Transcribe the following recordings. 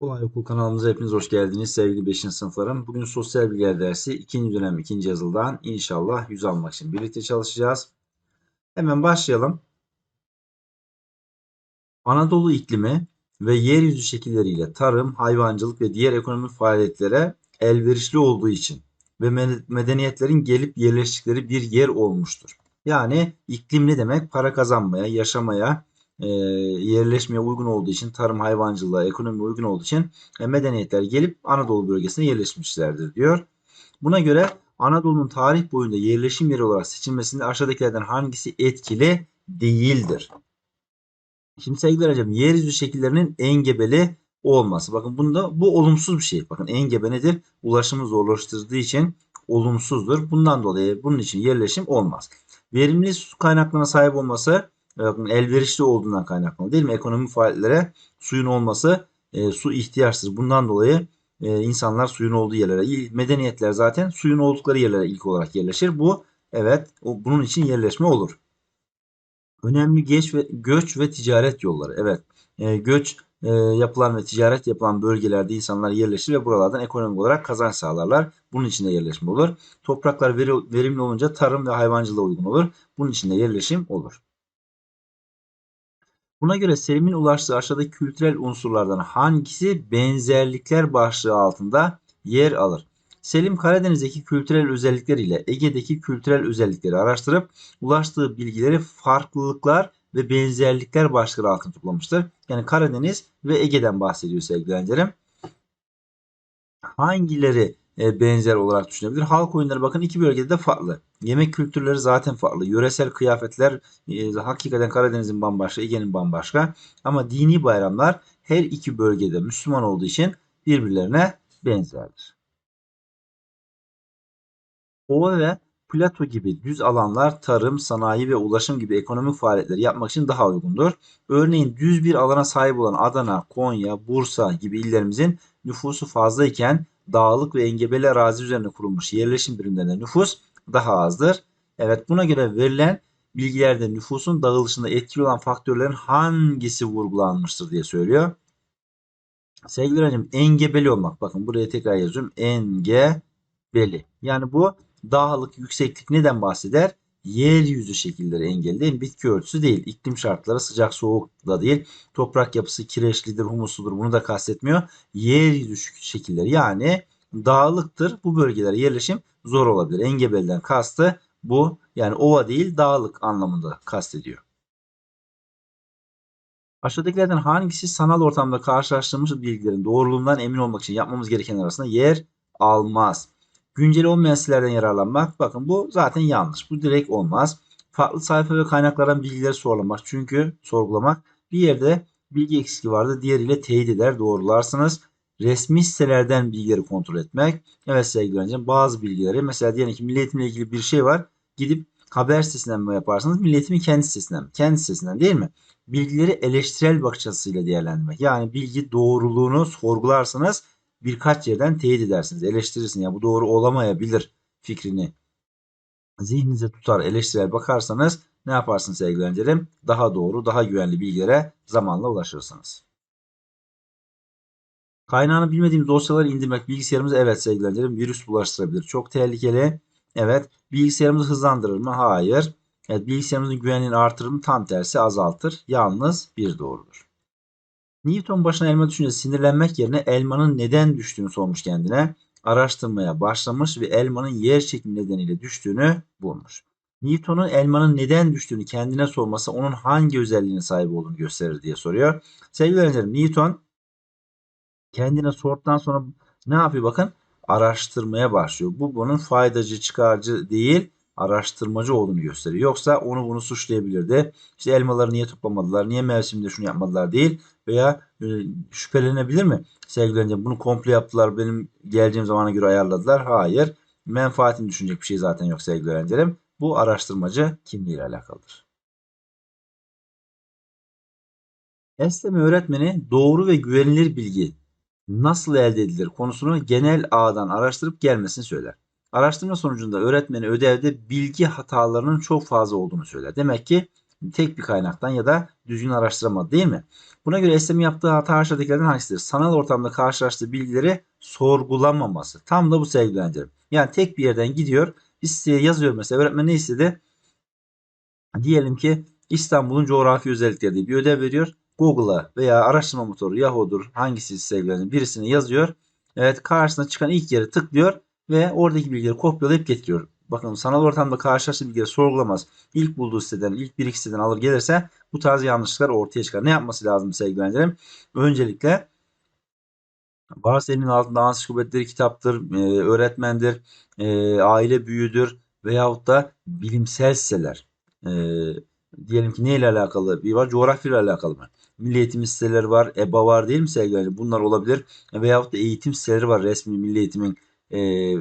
Kolay Okul kanalımıza hepiniz hoş geldiniz sevgili 5. sınıflarım. Bugün sosyal bilgiler dersi 2. dönem 2. yazıldan inşallah 100 almak için birlikte çalışacağız. Hemen başlayalım. Anadolu iklimi ve yeryüzü şekilleriyle tarım, hayvancılık ve diğer ekonomik faaliyetlere elverişli olduğu için ve me- medeniyetlerin gelip yerleştikleri bir yer olmuştur. Yani iklim ne demek? Para kazanmaya, yaşamaya, e, yerleşmeye uygun olduğu için, tarım hayvancılığa, ekonomiye uygun olduğu için e, medeniyetler gelip Anadolu bölgesine yerleşmişlerdir diyor. Buna göre Anadolu'nun tarih boyunca yerleşim yeri olarak seçilmesinde aşağıdakilerden hangisi etkili değildir? Şimdi sevgili hocam yeryüzü şekillerinin engebeli olması. Bakın bunda bu olumsuz bir şey. Bakın engebe nedir? Ulaşımı zorlaştırdığı için olumsuzdur. Bundan dolayı bunun için yerleşim olmaz. Verimli su kaynaklarına sahip olması elverişli olduğundan kaynaklanıyor değil mi? Ekonomik faaliyetlere suyun olması e, su ihtiyaçtır. Bundan dolayı e, insanlar suyun olduğu yerlere, medeniyetler zaten suyun oldukları yerlere ilk olarak yerleşir. Bu evet o, bunun için yerleşme olur. Önemli geç ve göç ve ticaret yolları. Evet. E, göç e, yapılan ve ticaret yapılan bölgelerde insanlar yerleşir ve buralardan ekonomik olarak kazanç sağlarlar. Bunun için de yerleşim olur. Topraklar veri, verimli olunca tarım ve hayvancılığa uygun olur. Bunun için de yerleşim olur. Buna göre Selim'in ulaştığı aşağıdaki kültürel unsurlardan hangisi benzerlikler başlığı altında yer alır? Selim Karadeniz'deki kültürel özellikler ile Ege'deki kültürel özellikleri araştırıp ulaştığı bilgileri farklılıklar ve benzerlikler başlığı altında toplamıştır. Yani Karadeniz ve Ege'den bahsediyor sevgili öğrencilerim. Hangileri benzer olarak düşünebilir? Halk oyunları bakın iki bölgede de farklı. Yemek kültürleri zaten farklı. Yöresel kıyafetler e, hakikaten Karadeniz'in bambaşka, Ege'nin bambaşka. Ama dini bayramlar her iki bölgede Müslüman olduğu için birbirlerine benzerdir. Ova ve plato gibi düz alanlar tarım, sanayi ve ulaşım gibi ekonomik faaliyetleri yapmak için daha uygundur. Örneğin düz bir alana sahip olan Adana, Konya, Bursa gibi illerimizin nüfusu fazla iken dağlık ve engebeli arazi üzerine kurulmuş yerleşim birimlerinde nüfus daha azdır. Evet buna göre verilen bilgilerde nüfusun dağılışında etkili olan faktörlerin hangisi vurgulanmıştır diye söylüyor. Sevgili öğrencim engebeli olmak. Bakın buraya tekrar yazıyorum. Engebeli. Yani bu dağlık, yükseklik neden bahseder? Yeryüzü şekilleri mi? Bitki örtüsü değil. İklim şartları sıcak soğuk da değil. Toprak yapısı kireçlidir, humusludur. Bunu da kastetmiyor. Yeryüzü şekilleri yani dağlıktır. Bu bölgelere yerleşim zor olabilir. Engebeliden kastı bu. Yani ova değil dağlık anlamında kastediyor. Aşağıdakilerden hangisi sanal ortamda karşılaştığımız bilgilerin doğruluğundan emin olmak için yapmamız gereken arasında yer almaz? Güncel olmayan sitelerden yararlanmak. Bakın bu zaten yanlış. Bu direkt olmaz. Farklı sayfa ve kaynaklardan bilgileri sorulamak. Çünkü sorgulamak bir yerde bilgi eksikliği vardı. Diğeriyle teyit eder. Doğrularsınız. Resmi sitelerden bilgileri kontrol etmek. Evet sevgili öğrencim bazı bilgileri mesela diyelim ki Milli Eğitimle ilgili bir şey var. Gidip haber sitesinden mi yaparsınız? Milli Eğitim'in kendi sitesinden? Kendi sitesinden değil mi? Bilgileri eleştirel bakış açısıyla değerlendirmek. Yani bilgi doğruluğunu sorgularsınız birkaç yerden teyit edersiniz. Eleştirirsin ya bu doğru olamayabilir fikrini zihninize tutar eleştirel bakarsanız ne yaparsınız sevgili öğrencilerim? Daha doğru, daha güvenli bilgilere zamanla ulaşırsınız. Kaynağını bilmediğimiz dosyaları indirmek bilgisayarımıza evet sevgili öğrencilerim virüs bulaştırabilir. Çok tehlikeli. Evet. Bilgisayarımızı hızlandırır mı? Hayır. Evet, bilgisayarımızın güvenliğini artırır mı? Tam tersi azaltır. Yalnız bir doğrudur. Newton başına elma düşünce sinirlenmek yerine elmanın neden düştüğünü sormuş kendine. Araştırmaya başlamış ve elmanın yer çekimi nedeniyle düştüğünü bulmuş. Newton'un elmanın neden düştüğünü kendine sorması onun hangi özelliğine sahip olduğunu gösterir diye soruyor. Sevgili öğrencilerim Newton kendine sorduktan sonra ne yapıyor bakın? Araştırmaya başlıyor. Bu bunun faydacı çıkarcı değil araştırmacı olduğunu gösteriyor. Yoksa onu bunu suçlayabilirdi. İşte elmaları niye toplamadılar, niye mevsiminde şunu yapmadılar değil veya e, şüphelenebilir mi? Sevgili bunu komple yaptılar benim geleceğim zamana göre ayarladılar. Hayır. Menfaatini düşünecek bir şey zaten yok sevgili öğrencilerim. Bu araştırmacı kimliğiyle alakalıdır. Esleme öğretmeni doğru ve güvenilir bilgi nasıl elde edilir konusunu genel ağdan araştırıp gelmesini söyler. Araştırma sonucunda öğretmeni ödevde bilgi hatalarının çok fazla olduğunu söyler. Demek ki tek bir kaynaktan ya da düzgün araştıramadı değil mi? Buna göre Eslem'in yaptığı hata aşağıdakilerden hangisidir? Sanal ortamda karşılaştığı bilgileri sorgulamaması. Tam da bu sevgili öğrencilerim. Yani tek bir yerden gidiyor. Bir siteye yazıyor mesela. Öğretmen ne istedi? Diyelim ki İstanbul'un coğrafi özellikleri diye bir ödev veriyor. Google'a veya araştırma motoru Yahoo'dur hangisi sevgili öğrencilerim birisine yazıyor. Evet karşısına çıkan ilk yere tıklıyor ve oradaki bilgileri kopyalayıp getiriyor. Bakın sanal ortamda karşılaştığı bilgileri sorgulamaz. İlk bulduğu siteden, ilk bir iki siteden alır gelirse bu tarz yanlışlıklar ortaya çıkar. Ne yapması lazım sevgili öğrencilerim? Öncelikle varsa elinin altında ansiklopedileri kitaptır, e, öğretmendir, e, aile büyüdür veyahut da bilimsel siteler. E, diyelim ki neyle alakalı bir var? Coğrafyayla alakalı mı? Milli eğitim siteleri var, EBA var değil mi sevgili öğrencilerim? Bunlar olabilir. Veyahut da eğitim siteleri var. Resmi milli eğitimin e,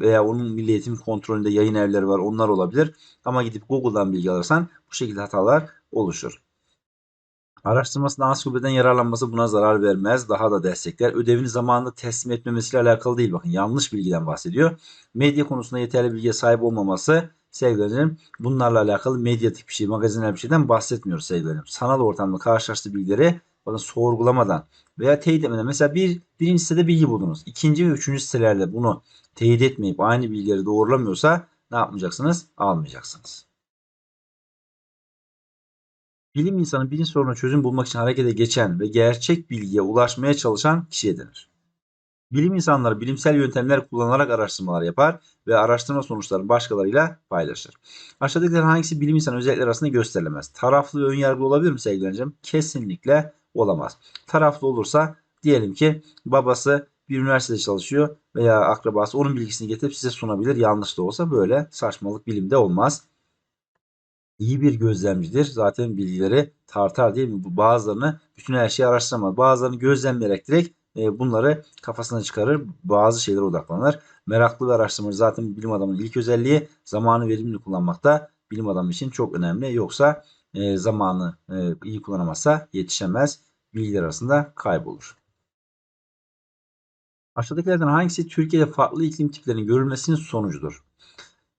veya onun milli kontrolünde yayın evleri var. Onlar olabilir. Ama gidip Google'dan bilgi alırsan bu şekilde hatalar oluşur. Araştırmasında ansiklopediden yararlanması buna zarar vermez. Daha da destekler. Ödevini zamanında teslim etmemesiyle alakalı değil. Bakın yanlış bilgiden bahsediyor. Medya konusunda yeterli bilgiye sahip olmaması sevgilerim bunlarla alakalı medyatik bir şey, magazinel bir şeyden bahsetmiyoruz sevgilerim. Sanal ortamda karşılaştığı bilgileri bakın sorgulamadan veya teyit etmeden mesela bir birinci sitede bilgi buldunuz. İkinci ve üçüncü sitelerde bunu teyit etmeyip aynı bilgileri doğrulamıyorsa ne yapmayacaksınız? Almayacaksınız. Bilim insanı bilim sorununa çözüm bulmak için harekete geçen ve gerçek bilgiye ulaşmaya çalışan kişiye denir. Bilim insanları bilimsel yöntemler kullanarak araştırmalar yapar ve araştırma sonuçlarını başkalarıyla paylaşır. Aşağıdakilerin hangisi bilim insanı özellikleri arasında gösterilemez? Taraflı ve önyargılı olabilir mi sevgili? Kesinlikle olamaz. Taraflı olursa diyelim ki babası bir üniversitede çalışıyor veya akrabası onun bilgisini getirip size sunabilir. Yanlış da olsa böyle saçmalık bilimde olmaz. İyi bir gözlemcidir. Zaten bilgileri tartar değil mi? Bazılarını bütün her şeyi araştıramaz. Bazılarını gözlemleyerek direkt e, bunları kafasına çıkarır. Bazı şeylere odaklanır. Meraklı ve araştırmacı zaten bilim adamının ilk özelliği zamanı verimli kullanmakta bilim adamı için çok önemli. Yoksa e, zamanı e, iyi kullanamazsa yetişemez. Bilgiler arasında kaybolur. Aşağıdakilerden hangisi Türkiye'de farklı iklim tiplerinin görülmesinin sonucudur?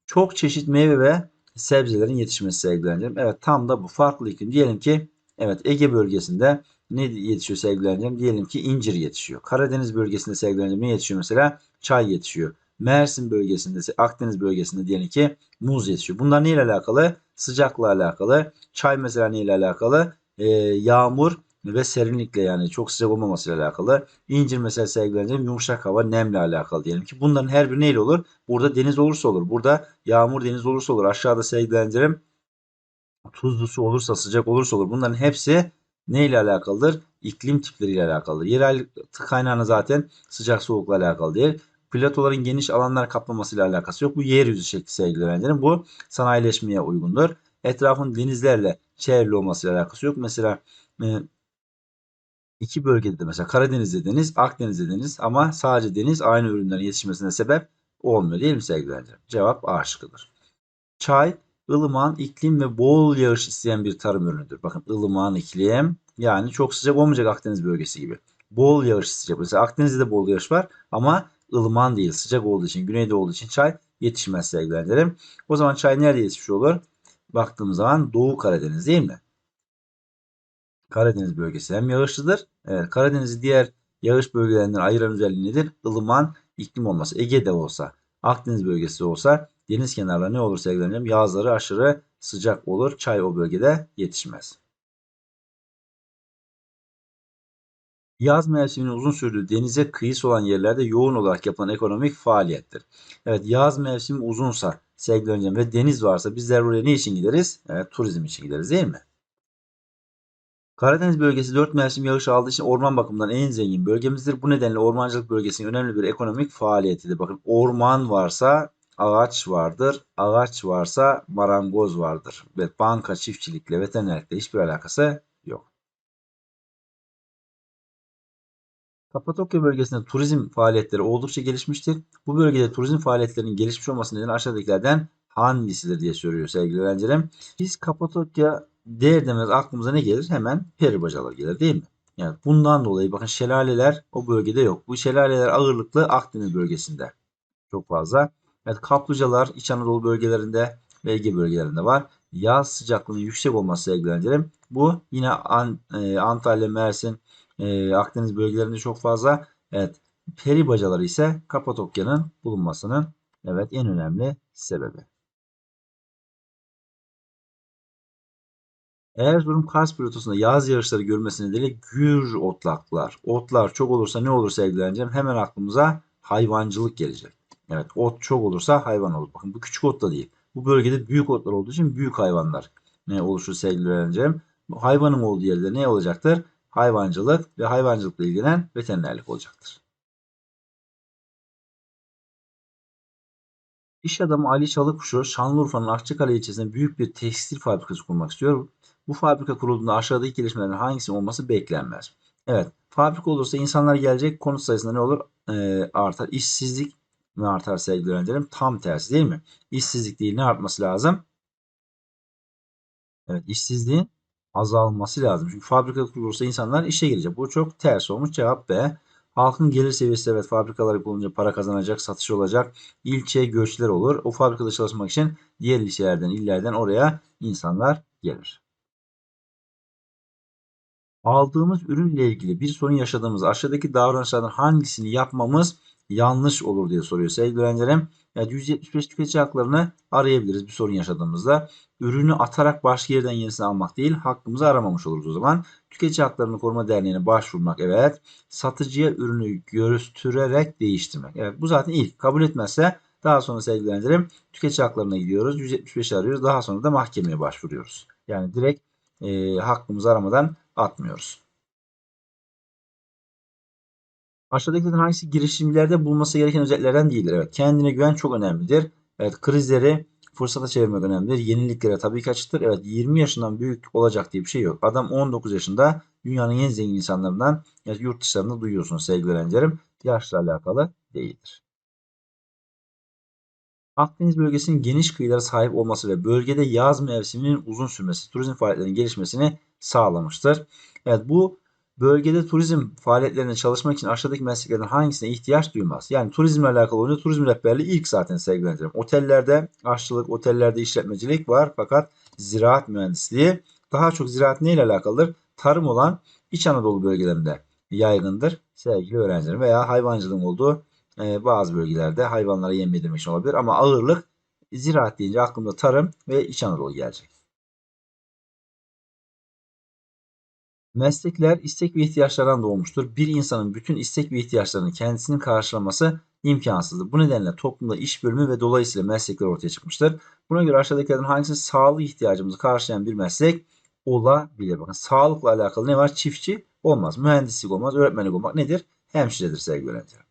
Çok çeşit meyve ve sebzelerin yetişmesi sevgili. Evet tam da bu farklı iklim. Diyelim ki evet Ege bölgesinde ne yetişiyor sevgili? Diyelim ki incir yetişiyor. Karadeniz bölgesinde sevgili ne yetişiyor mesela? Çay yetişiyor. Mersin bölgesinde, Akdeniz bölgesinde diyelim ki muz yetişiyor. Bunlar neyle alakalı? Sıcakla alakalı. Çay mesela neyle alakalı? Ee, yağmur ve serinlikle yani çok sıcak olmamasıyla alakalı. İncir mesela sevgili öğrencilerim yumuşak hava, nemle alakalı diyelim ki. Bunların her biri neyle olur? Burada deniz olursa olur. Burada yağmur deniz olursa olur. Aşağıda sevgili öğrencilerim tuzlu su olursa, sıcak olursa olur. Bunların hepsi neyle alakalıdır? İklim tipleriyle alakalıdır. Yerel kaynağına zaten sıcak soğukla alakalı değil. Platoların geniş alanlar kaplamasıyla alakası yok. Bu yeryüzü şekli sevgili. Bu sanayileşmeye uygundur. Etrafın denizlerle çevrili olmasıyla alakası yok. Mesela e, iki bölgede de mesela Karadeniz'de deniz, Akdeniz'de deniz ama sadece deniz aynı ürünlerin yetişmesine sebep olmuyor değil mi sevgili? Cevap A şıkkıdır. Çay, ılıman iklim ve bol yağış isteyen bir tarım ürünüdür. Bakın ılıman iklim yani çok sıcak olmayacak Akdeniz bölgesi gibi. Bol yağış isteyecek. Mesela Akdeniz'de de bol yağış var ama ılıman değil sıcak olduğu için güneyde olduğu için çay yetişmez sevgili öğrencilerim. O zaman çay nerede yetişmiş olur? Baktığımız zaman Doğu Karadeniz değil mi? Karadeniz bölgesi hem yağışlıdır. Evet, Karadeniz'i diğer yağış bölgelerinden ayıran özelliği nedir? Ilıman iklim olması. Ege'de olsa, Akdeniz bölgesi olsa deniz kenarları ne olur sevgili? Yazları aşırı sıcak olur. Çay o bölgede yetişmez. Yaz mevsiminin uzun sürdüğü denize kıyısı olan yerlerde yoğun olarak yapılan ekonomik faaliyettir. Evet yaz mevsimi uzunsa sevgili öğrencilerim ve deniz varsa bizler buraya ne için gideriz? Evet turizm için gideriz değil mi? Karadeniz bölgesi 4 mevsim yağış aldığı için orman bakımından en zengin bölgemizdir. Bu nedenle ormancılık bölgesinin önemli bir ekonomik faaliyetidir. Bakın orman varsa ağaç vardır. Ağaç varsa marangoz vardır. Ve banka, çiftçilikle, veterinerlikle hiçbir alakası yok. Kapadokya bölgesinde turizm faaliyetleri oldukça gelişmiştir. Bu bölgede turizm faaliyetlerinin gelişmiş olması nedeni aşağıdakilerden hangisidir diye soruyor sevgili öğrencilerim. Biz Kapadokya der demez aklımıza ne gelir? Hemen peri bacaları gelir değil mi? Yani bundan dolayı bakın şelaleler o bölgede yok. Bu şelaleler ağırlıklı Akdeniz bölgesinde çok fazla. Evet kaplıcalar İç Anadolu bölgelerinde ve Ege bölgelerinde var. yaz sıcaklığının yüksek olması sevgili öğrencilerim. Bu yine e, Antalya, Mersin, e, Akdeniz bölgelerinde çok fazla. Evet. Peri bacaları ise Kapadokya'nın bulunmasının evet en önemli sebebi. Erzurum Kars pilotosunda yaz yağışları görmesi nedeniyle gür otlaklar. Otlar çok olursa ne olur sevgili öğrencilerim? Hemen aklımıza hayvancılık gelecek. Evet ot çok olursa hayvan olur. Bakın bu küçük ot da değil. Bu bölgede büyük otlar olduğu için büyük hayvanlar ne oluşur sevgili öğrencilerim. Hayvanın olduğu yerde ne olacaktır? Hayvancılık ve hayvancılıkla ilgilenen veterinerlik olacaktır. İş adamı Ali Çalıkuşu Şanlıurfa'nın Akçakale ilçesinde büyük bir tekstil fabrikası kurmak istiyor. Bu fabrika kurulduğunda aşağıdaki gelişmelerden hangisi olması beklenmez. Evet, fabrika olursa insanlar gelecek, konut sayısında ne olur? Ee, artar. İşsizlik mi artar sevgili öğrencilerim? Tam tersi değil mi? İşsizlik değil ne artması lazım? Evet, işsizliğin azalması lazım. Çünkü fabrika kurulursa insanlar işe gelecek. Bu çok ters olmuş. Cevap B. Halkın gelir seviyesi evet fabrikaları bulunca para kazanacak, satış olacak. İlçe göçler olur. O fabrikada çalışmak için diğer ilçelerden, illerden oraya insanlar gelir. Aldığımız ürünle ilgili bir sorun yaşadığımız aşağıdaki davranışlardan hangisini yapmamız yanlış olur diye soruyor sevgili öğrencilerim. Yani 175 tüketici haklarını arayabiliriz bir sorun yaşadığımızda. Ürünü atarak başka yerden yenisini almak değil, hakkımızı aramamış oluruz o zaman. Tüketici Haklarını Koruma Derneği'ne başvurmak evet. Satıcıya ürünü göstererek değiştirmek. Evet bu zaten ilk. Kabul etmezse daha sonra sevgili öğrencilerim tüketici haklarına gidiyoruz. 175 arıyoruz. Daha sonra da mahkemeye başvuruyoruz. Yani direkt e, hakkımızı aramadan atmıyoruz. Aşağıdakilerden hangisi girişimlerde bulunması gereken özelliklerden değildir? Evet, kendine güven çok önemlidir. Evet, krizleri fırsata çevirmek önemlidir. Yeniliklere tabii ki açıktır. Evet, 20 yaşından büyük olacak diye bir şey yok. Adam 19 yaşında dünyanın en zengin insanlarından yani yurt dışlarında duyuyorsunuz sevgili öğrencilerim. Yaşla alakalı değildir. Akdeniz bölgesinin geniş kıyılara sahip olması ve bölgede yaz mevsiminin uzun sürmesi turizm faaliyetlerinin gelişmesini sağlamıştır. Evet bu bölgede turizm faaliyetlerine çalışmak için aşağıdaki mesleklerden hangisine ihtiyaç duymaz? Yani turizmle alakalı olunca turizm rehberliği ilk zaten sevgilendirim. Otellerde aşçılık, otellerde işletmecilik var fakat ziraat mühendisliği daha çok ziraat neyle alakalıdır? Tarım olan İç Anadolu bölgelerinde yaygındır sevgili öğrencilerim veya hayvancılığın olduğu e, bazı bölgelerde hayvanlara yem yedirmek için olabilir ama ağırlık ziraat deyince aklımda tarım ve İç Anadolu gelecek. Meslekler istek ve ihtiyaçlardan doğmuştur. Bir insanın bütün istek ve ihtiyaçlarını kendisinin karşılaması imkansızdır. Bu nedenle toplumda iş bölümü ve dolayısıyla meslekler ortaya çıkmıştır. Buna göre aşağıdakilerden hangisi sağlık ihtiyacımızı karşılayan bir meslek olabilir? Bakın sağlıkla alakalı ne var? Çiftçi olmaz. Mühendislik olmaz. Öğretmenlik olmak nedir? Hemşiredir sevgili öğrenciler.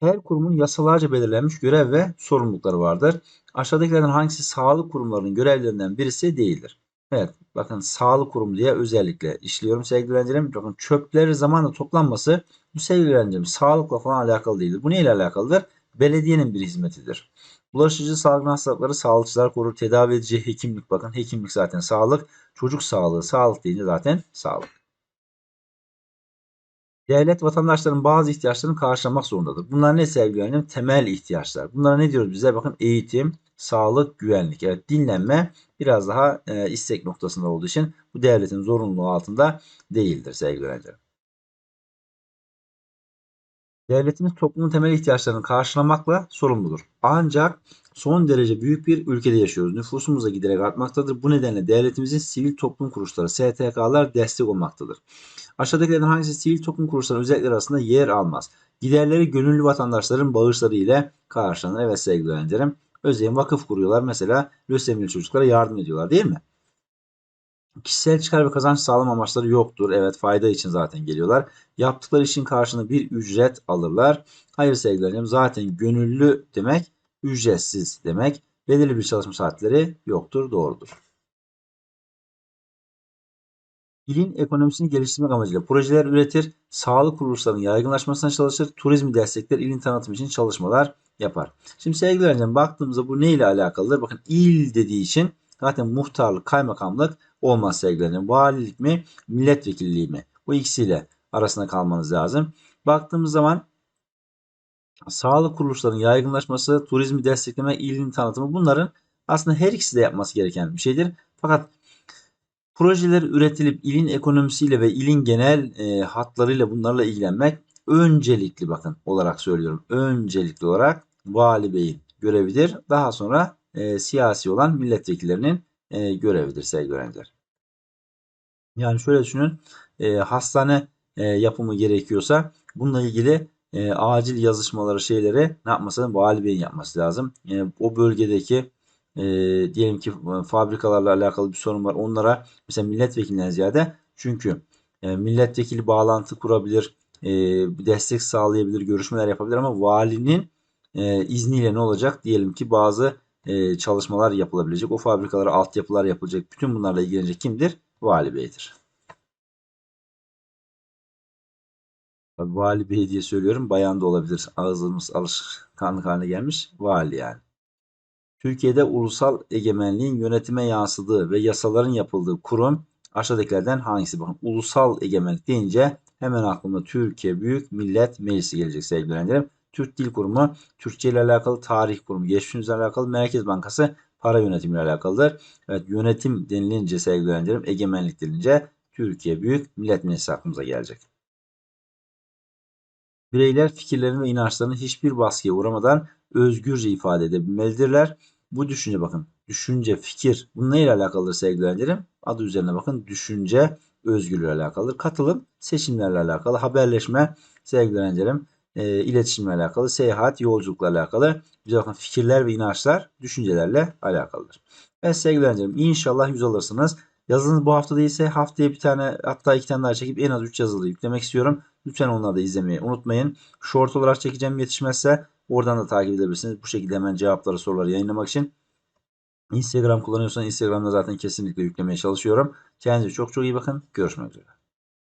Her kurumun yasalarca belirlenmiş görev ve sorumlulukları vardır. Aşağıdakilerden hangisi sağlık kurumlarının görevlerinden birisi değildir? Evet bakın sağlık kurumu diye özellikle işliyorum sevgili öğrencilerim. Bakın çöpleri zamanla toplanması bu sevgili öğrencilerim sağlıkla falan alakalı değildir. Bu neyle alakalıdır? Belediyenin bir hizmetidir. Bulaşıcı salgın hastalıkları sağlıkçılar korur. Tedavi edici hekimlik bakın hekimlik zaten sağlık. Çocuk sağlığı sağlık deyince zaten sağlık. Devlet vatandaşların bazı ihtiyaçlarını karşılamak zorundadır. Bunlar ne sevgili öğrenim? Temel ihtiyaçlar. Bunlara ne diyoruz bize? Bakın eğitim, sağlık, güvenlik. Evet dinlenme biraz daha e, istek noktasında olduğu için bu devletin zorunluluğu altında değildir sevgili öğrenciler. Devletimiz toplumun temel ihtiyaçlarını karşılamakla sorumludur. Ancak son derece büyük bir ülkede yaşıyoruz. Nüfusumuz da giderek artmaktadır. Bu nedenle devletimizin sivil toplum kuruluşları, STK'lar destek olmaktadır. Aşağıdakilerden hangisi sivil toplum kuruluşlarının özellikleri arasında yer almaz? Giderleri gönüllü vatandaşların bağışları ile karşılanır. Evet sevgili öğrencilerim. Özel vakıf kuruyorlar. Mesela lösemili çocuklara yardım ediyorlar değil mi? Kişisel çıkar ve kazanç sağlama amaçları yoktur. Evet fayda için zaten geliyorlar. Yaptıkları işin karşılığında bir ücret alırlar. Hayır sevgili öğrencim zaten gönüllü demek ücretsiz demek. Belirli bir çalışma saatleri yoktur. Doğrudur. İlin ekonomisini geliştirmek amacıyla projeler üretir, sağlık kuruluşlarının yaygınlaşmasına çalışır, turizmi destekler, ilin tanıtım için çalışmalar yapar. Şimdi sevgili öğrencilerim baktığımızda bu ne ile alakalıdır? Bakın il dediği için zaten muhtarlık, kaymakamlık olmaz sevgili öğrencilerim. Valilik mi, milletvekilliği mi? Bu ikisiyle arasında kalmanız lazım. Baktığımız zaman Sağlık kuruluşlarının yaygınlaşması, turizmi destekleme, ilin tanıtımı bunların aslında her ikisi de yapması gereken bir şeydir. Fakat projeler üretilip ilin ekonomisiyle ve ilin genel e, hatlarıyla bunlarla ilgilenmek öncelikli bakın olarak söylüyorum. Öncelikli olarak vali beyin görevidir. Daha sonra e, siyasi olan milletvekillerinin e, görevidir sevgili öğrenciler. Yani şöyle düşünün e, hastane e, yapımı gerekiyorsa bununla ilgili e, acil yazışmaları şeyleri ne yapması? Vali beyin yapması lazım. E, o bölgedeki e, diyelim ki e, fabrikalarla alakalı bir sorun var. Onlara mesela milletvekilinden ziyade çünkü e, milletvekili bağlantı kurabilir, e, destek sağlayabilir, görüşmeler yapabilir ama valinin e, izniyle ne olacak? Diyelim ki bazı e, çalışmalar yapılabilecek. O fabrikalara altyapılar yapılacak. Bütün bunlarla ilgilenecek kimdir? Vali beydir. Vali bey diye söylüyorum. Bayan da olabilir. Ağzımız alışkanlık haline gelmiş. Vali yani. Türkiye'de ulusal egemenliğin yönetime yansıdığı ve yasaların yapıldığı kurum aşağıdakilerden hangisi? Bakın ulusal egemenlik deyince hemen aklıma Türkiye Büyük Millet Meclisi gelecek sevgili öğrencilerim. Türk Dil Kurumu, Türkçe ile alakalı tarih kurumu, geçmişimizle alakalı Merkez Bankası para yönetimiyle alakalıdır. Evet yönetim denilince sevgili öğrencilerim, egemenlik denilince Türkiye Büyük Millet Meclisi aklımıza gelecek. Bireyler fikirlerini ve inançlarını hiçbir baskıya uğramadan özgürce ifade edebilmelidirler. Bu düşünce bakın. Düşünce, fikir. Bu neyle alakalıdır sevgili öğrencilerim? Adı üzerine bakın. Düşünce, özgürlüğü alakalıdır. Katılım, seçimlerle alakalı. Haberleşme, sevgili öğrencilerim, e, iletişimle alakalı. Seyahat, yolculukla alakalı. Bize bakın fikirler ve inançlar düşüncelerle alakalıdır. Evet sevgili öğrencilerim inşallah yüz alırsınız. Yazınız bu hafta değilse haftaya bir tane hatta iki tane daha çekip en az 3 yazılı yüklemek istiyorum. Lütfen onları da izlemeyi unutmayın. Short olarak çekeceğim yetişmezse oradan da takip edebilirsiniz. Bu şekilde hemen cevapları soruları yayınlamak için. Instagram kullanıyorsanız Instagram'da zaten kesinlikle yüklemeye çalışıyorum. Kendinize çok çok iyi bakın. Görüşmek üzere.